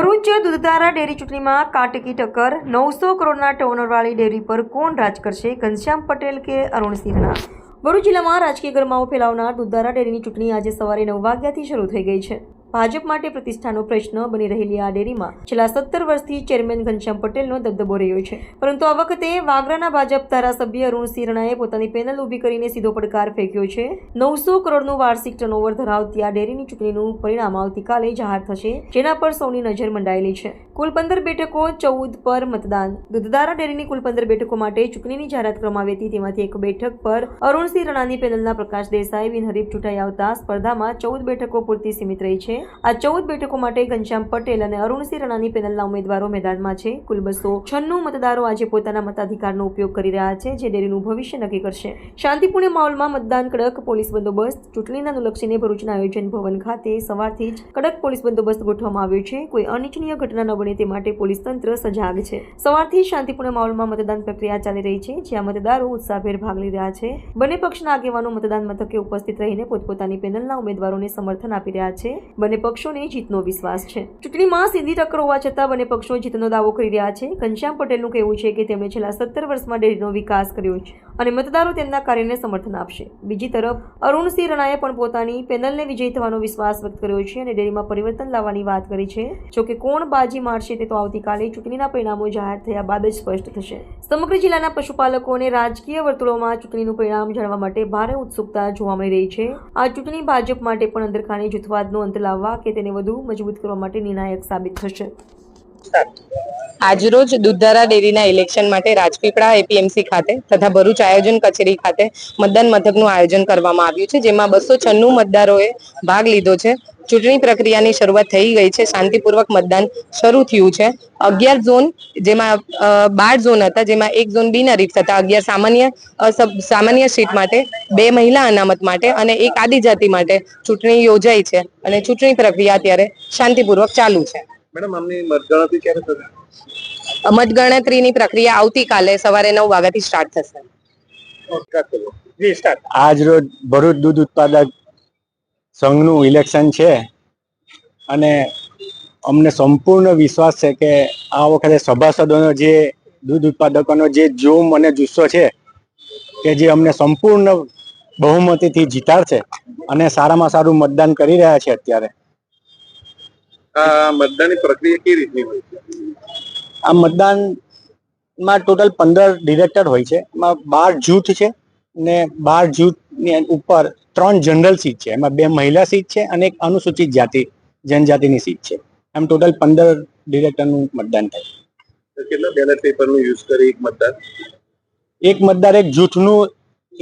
Bharuch Dudhdhara dairy ચૂંટણીમાં કાટકી ટક્કર, નવસો કરોડના ટર્નઓવરવાળી ડેરી પર કોણ રાજ કરશે? ઘનશ્યામ પટેલ કે અરુણ સિંહના? ભરૂચ જિલ્લામાં રાજકીય ગરમાવો ફેલાવનાર દૂધધારા ડેરીની ચૂંટણી આજે સવારે નવ વાગ્યાથી શરૂ થઈ ગઈ છે. ભાજપ માટે પ્રતિષ્ઠાનો પ્રશ્ન બની રહેલી આ ડેરીમાં છેલ્લા સત્તર વર્ષથી ચેરમેન ઘનશ્યામ પટેલનો દબદબો રહ્યો છે. પરંતુ આ વખતે વાગરાના ભાજપ ધારાસભ્ય અરુણ સિરણાએ પોતાની પેનલ ઊભી કરીને સીધો પડકાર ફેંક્યો છે. નવસો કરોડનું વાર્ષિક ટર્નઓવર ધરાવતી આ ડેરીની ચૂંટણીનું પરિણામ આવતીકાલે જાહેર થશે, જેના પર સૌની નજર મંડાયેલી છે. કુલ પંદર બેઠકો ચૌદ પર મતદાન. દૂધધારા ડેરીની કુલ પંદર બેઠકો માટે ચૂંટણીની જાહેરાત કરવામાં આવી હતી. તેમાંથી એક બેઠક પર અરુણસિંહ રણાની પેનલના પ્રકાશ દેસાઈ બિનહરીફ ચૂંટાઈ આવતા સ્પર્ધામાં ચૌદ બેઠકો પૂરતી સીમિત રહી છે. આ ચૌદ બેઠકો માટે ઘનશ્યામ પટેલ અને અરુણસિંહ રણાની પેનલના ઉમેદવારો મેદાનમાં છે. કુલ બસો છન્નું મતદારો આજે પોતાના મતાધિકારનો ઉપયોગ કરી રહ્યા છે, જે ડેરીનું ભવિષ્ય નક્કી કરશે. શાંતિપૂર્ણ માહોલમાં મતદાન કડક પોલીસ બંદોબસ્ત, ચૂંટણીના અનુલક્ષીને ભરૂચના આયોજન ભવન ખાતે સવારથી જ કડક પોલીસ બંદોબસ્ત ગોઠવવામાં આવ્યો છે. કોઈ અનિચ્છનીય ઘટના ન બને તે માટે પોલીસ તંત્ર સજાગ છે. સવારથી શાંતિપૂર્ણ માહોલમાં મતદાન પ્રક્રિયા ચાલી રહી છે, જ્યાં મતદારો ઉત્સાહભેર ભાગ લઈ રહ્યા છે. બંને પક્ષના આગેવાનો મતદાન મથકે ઉપસ્થિત રહીને પોતપોતાની પેનલના ઉમેદવારોને સમર્થન આપી રહ્યા છે. બંને પક્ષોને જીતનો વિશ્વાસ છે. ચૂંટણીમાં સીધી ટક્કર હોવા છતાં બંને પક્ષો જીતનો દાવો કરી રહ્યા છે. ઘનશ્યામ પટેલનું કહેવું છે કે તેમણે છેલ્લા સત્તર વર્ષમાં ડેરીનો વિકાસ કર્યો છે અને મતદારો તેમના કાર્યને સમર્થન આપશે. બીજી તરફ, અરુણસિંહ રણાએ પણ પોતાની પેનલને વિજયી થવાનો વિશ્વાસ વ્યક્ત કર્યો છે અને ડેરીમાં પરિવર્તન લાવવાની વાત કરી છે. જોકે કોણ બાજી મારશે તે તો આવતીકાલે ચૂંટણીના પરિણામો જાહેર થયા બાદ જ સ્પષ્ટ થશે. સમગ્ર જિલ્લાના પશુપાલકો રાજકીય વર્તુળોમાં ચૂંટણીનું પરિણામ જાણવા માટે ભારે ઉત્સુકતા જોવા મળી રહી છે. આ ચૂંટણી ભાજપ માટે પણ અંદરખાને જૂથવાદનો અંત લાવવા કે તેને વધુ મજબૂત કરવા માટે નિર્ણાયક સાબિત થશે. આજરોજ દૂધધારા ડેરીના ઇલેક્શન માટે રાજપીપળા એપીએમસી ખાતે તથા ભરૂચ આયોજન કચેરી ખાતે મતદાન મથકનું આયોજન કરવામાં આવ્યું છે, જેમાં બસો છન્નું મતદારોએ ભાગ લીધો છે. ચૂંટણી પ્રક્રિયાની શરૂઆત થઈ ગઈ છે. શાંતિપૂર્વક મતદાન શરૂ થયું છે. અગિયાર ઝોન જેમાં બાર ઝોન હતા જેમાં એક ઝોન બિનહરીફ હતા. અગિયાર સામાન્ય સામાન્ય સીટ માટે બે મહિલા અનામત માટે અને એક આદિજાતિ માટે ચૂંટણી યોજાઈ છે અને ચૂંટણી પ્રક્રિયા અત્યારે શાંતિપૂર્વક ચાલુ છે. મેડમ આમની મતગણતરી ક્યારે થશે? મતગણતરીની પ્રક્રિયા આવતીકાલે સવારે નવ વાગ્યાથી સ્ટાર્ટ થશે. સ્ટાર્ટ કરો. જી સ્ટાર્ટ. આજ રોજ ભરૂચ દૂધ ઉત્પાદક સંઘનું ઇલેક્શન છે. અને અમને સંપૂર્ણ વિશ્વાસ છે કે આ વખતે સભાસદોનો જે દૂધ ઉત્પાદકોનો જે જોમ અને જુસ્સો છે કે જે અમને સંપૂર્ણ બહુમતીથી જીતાડશે અને સારામાં સારું મતદાન કરી રહ્યા છે અત્યારે. આ મતદાનની પ્રક્રિયા કેવી રીતની હોય છે? આ મતદાનમાં ટોટલ પંદર ડિરેક્ટર હોય છે. એમાં બાર જૂથ છે ને બાર જૂથની ઉપર ત્રણ જનરલ સીટ છે. એમાં બે મહિલા સીટ છે અને એક અનુસૂચિત જાતિ જનજાતિની સીટ છે. આમ ટોટલ પંદર ડિરેક્ટરનું મતદાન થાય કેટલા બેલેટ પેપરનું યુઝ કરી એક મતદાર એક મતદાર એક જૂથનું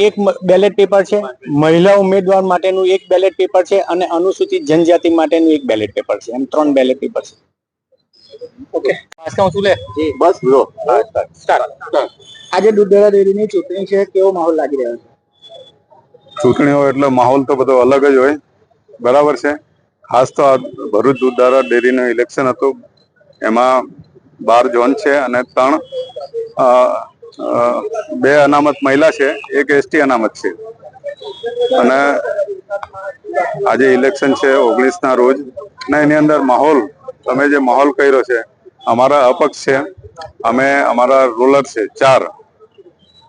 એક બેલેટ પેપર છે મહિલા ઉમેદવાર માટેનું એક બેલેટ પેપર છે અને અનુસૂચિત જનજાતિ માટેનું એક બેલેટ પેપર છે. એમ ત્રણ બેલેટ પેપર છે. ઓકે બસ બ્રો સ્ટાર્ટ આજે દૂધધારા ડેરીની ચૂંટણી છે. કેવો માહોલ લાગી રહ્યો છે? ચૂંટણી હોય એટલે માહોલ તો બધો અલગ જ હોય. બરાબર છે. ખાસ તો આ ભરૂચ દૂધધારા ડેરીનું ઇલેક્શન હતું. એમાં બાર ઝોન છે અને ત્રણ બે અનામત મહિલા છે. એક એસટી અનામત છે. અને આજે ઇલેક્શન છે ઓગણીસના રોજ. ને એની અંદર માહોલ, તમે જે માહોલ કર્યો છે, અમારા અપક્ષ છે. અમે અમારા રોલર છે, ચાર.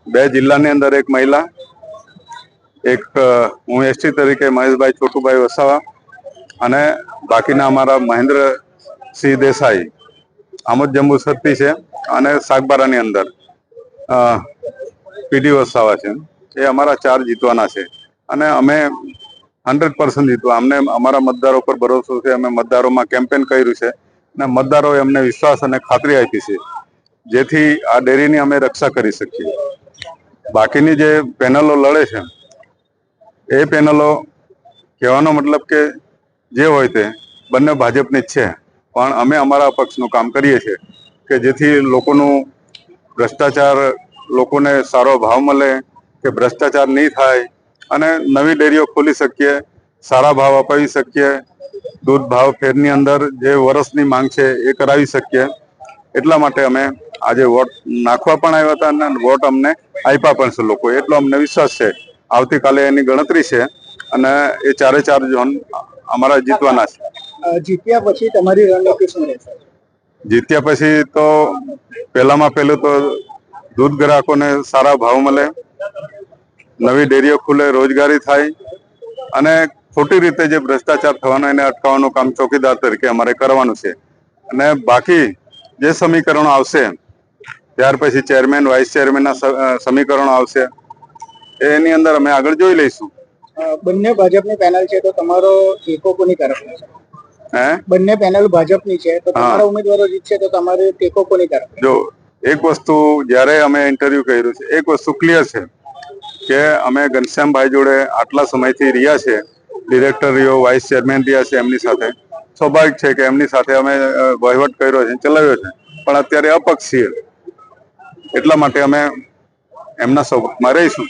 બે જિલ્લાની અંદર એક મહિલા એક હું એસટી તરીકે મહેશભાઈ છોટુભાઈ વસાવા અને બાકીના અમારા મહેન્દ્રસિંહ દેસાઈ. આમોદ જંબુ સત્તી છે અને સાગબારાની અંદર પીડી વસાવા છે. એ અમારા ચાર જીતવાના છે. અને અમે હંડ્રેડ પર્સન્ટ જીતવા. અમને અમારા મતદારો પર ભરોસો છે. અમે મતદારોમાં કેમ્પેન કર્યું છે. અને મતદારોએ અમને વિશ્વાસ અને ખાતરી આપી છે. જેથી આ ડેરીની અમે રક્ષા કરી શકીએ. બાકીની જે પેનલો લડે છે એ પેનલો કહેવાનો મતલબ કે જે હોય તે બંને ભાજપની જ છે. પણ અમે અમારા પક્ષનું કામ કરીએ છીએ કે જેથી લોકોનું ભ્રષ્ટાચાર લોકોને સારો ભાવ મળે, કે ભ્રષ્ટાચાર નહીં થાય અને નવી ડેરીઓ ખોલી શકીએ, સારા ભાવ અપાવી શકીએ, દૂધ ભાવ ફેરની અંદર જે વર્ષની માંગ છે એ કરાવી શકીએ. એટલા માટે અમે આજે વોટ નાખવા પણ આવ્યા હતા અને વોટ અમને આપ્યા પણ છે લોકો એટલો અમને વિશ્વાસ છે. આવતીકાલે એની ગણતરી છે અને એ ચારે ચાર ઝોન અમારા જીતવાના છે. જીત્યા પછી તમારી રણનીતિ શું રહેશે? જીત્યા પછી તો પહેલામાં પહેલું તો દૂધ ગ્રાહકોને સારા ભાવ મળે નવી ડેરીઓ ખુલે રોજગારી થાય અને ખોટી રીતે જે ભ્રષ્ટાચાર થવાનો એને અટકાવવાનું કામ ચોકીદાર તરીકે અમારે કરવાનું છે. અને બાકી જે સમીકરણો આવશે ત્યાર પછી ચેરમેન વાઇસ ચેરમેનના સમીકરણો આવશે. એની અંદર અમે આગળ જોઈ લઈશું. બંને ભાજપની પેનલ છે તો તમારો ટેકો કોની તરફ હે? બંને પેનલ ભાજપની છે તો તમારા ઉમેદવારો જીતશે તો તમારો ટેકો કોની તરફ જો એક વસ્તુ જ્યારે અમે ઇન્ટરવ્યુ કર્યું છે એક વસ્તુ ક્લિયર છે કે અમે ઘનશ્યામભાઈ જોડે આટલા સમયથી રહ્યા છે ડિરેક્ટર રહ્યો વાઇસ ચેરમેન રહ્યા છે એમની સાથે. સ્વાભાવિક છે કે એમની સાથે અમે વહીવટ કર્યો છે ચલાવ્યો છે. પણ અત્યારે અપક્ષીય. એટલા માટે અમે એમના સ્વભાવમાં રહીશું.